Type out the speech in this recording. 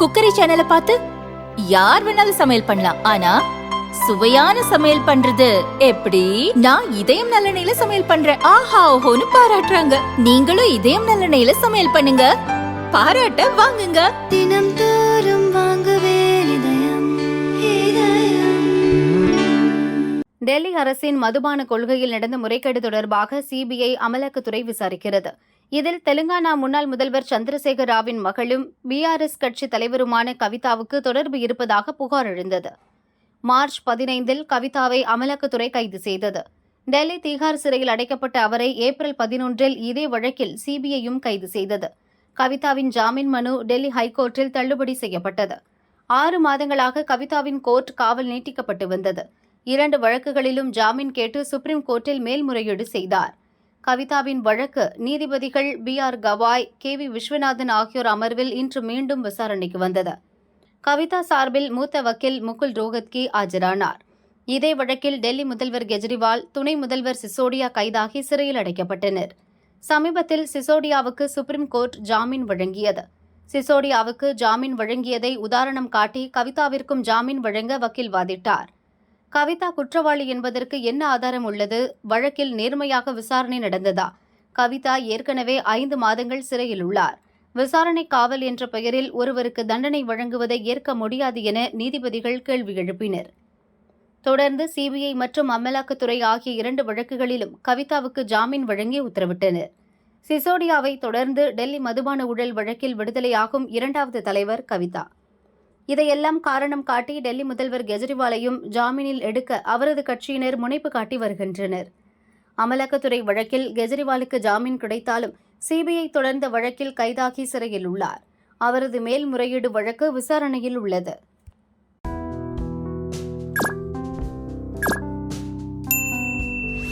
Cookery சேனலை பார்த்து யார் வேணாலும் சமையல் பண்ணலாம். ஆனா சுவையான சமையல் பண்றது எப்படி? நான் இதயம் நல்லெண்ணெயில சமையல் பண்றேன். ஆஹா ஓஹோன்னு பாராட்டுறாங்க. நீங்களும் இதயம் நல்லெண்ணெயில சமையல் பண்ணுங்க. பாராட்ட வாங்குங்க. தினம் தோறும் டெல்லி அரசின் மதுபான கொள்கையில் நடந்த முறைகேடு தொடர்பாக சிபிஐ அமலாக்கத்துறை விசாரிக்கிறது. இதில் தெலுங்கானா முன்னாள் முதல்வர் சந்திரசேகர ராவின் மகளும் பிஆர்எஸ் கட்சி தலைவருமான கவிதாவுக்கு தொடர்பு இருப்பதாக புகார் எழுந்தது. மார்ச் பதினைந்தில் கவிதாவை அமலாக்கத்துறை கைது செய்தது. டெல்லி தீகார் சிறையில் அடைக்கப்பட்ட அவரை ஏப்ரல் பதினொன்றில் இதே வழக்கில் சிபிஐயும் கைது செய்தது. கவிதாவின் ஜாமீன் மனு டெல்லி ஹைகோர்ட்டில் தள்ளுபடி செய்யப்பட்டது. ஆறு மாதங்களாக கவிதாவின் கோர்ட் காவல் நீட்டிக்கப்பட்டு வந்தது. இரண்டு வழக்குகளிலும் ஜாமீன் கேட்டு சுப்ரீம் கோர்ட்டில் மேல்முறையீடு செய்தார். கவிதாவின் வழக்கு நீதிபதிகள் B R Gavai K V Viswanathan ஆகியோர் அமர்வில் இன்று மீண்டும் விசாரணைக்கு வந்தது. கவிதா சார்பில் மூத்த வக்கீல் முகுல் ரோஹத்கி ஆஜரானார். இதே வழக்கில் டெல்லி முதல்வர் கெஜ்ரிவால் துணை முதல்வர் சிசோடியா கைதாகி சிறையில் அடைக்கப்பட்டனர். சமீபத்தில் சிசோடியாவுக்கு சுப்ரீம் கோர்ட் ஜாமீன் வழங்கியது. சிசோடியாவுக்கு ஜாமீன் வழங்கியதை உதாரணம் காட்டி கவிதாவிற்கும் ஜாமீன் வழங்க வக்கீல் வாதிட்டார். கவிதா குற்றவாளி என்பதற்கு என்ன ஆதாரம் உள்ளது? வழக்கில் நேர்மையாக விசாரணை நடந்ததா? கவிதா ஏற்கனவே ஐந்து மாதங்கள் சிறையில் உள்ளார். விசாரணை காவல் என்ற பெயரில் ஒருவருக்கு தண்டனை வழங்குவதை ஏற்க முடியாது என நீதிபதிகள் கேள்வி எழுப்பினர். தொடர்ந்து சிபிஐ மற்றும் அமலாக்கத்துறை ஆகிய இரண்டு வழக்குகளிலும் கவிதாவுக்கு ஜாமீன் வழங்கி உத்தரவிட்டனர். சிசோடியாவை தொடர்ந்து டெல்லி மதுபான ஊழல் வழக்கில் விடுதலையாகும் இரண்டாவது தலைவர் கவிதா. இதையெல்லாம் காரணம் காட்டி டெல்லி முதல்வர் கெஜ்ரிவாலையும் ஜாமீனில் எடுக்க அவரது கட்சியினர் முனைப்பு காட்டி வருகின்றனர். அமலாக்கத்துறை வழக்கில் கெஜ்ரிவாலுக்கு ஜாமீன் கிடைத்தாலும் சிபிஐ தொடர்ந்த வழக்கில் கைதாகி சிறையில் உள்ளார். அவரது மேல்முறையீடு வழக்கு விசாரணையில் உள்ளது.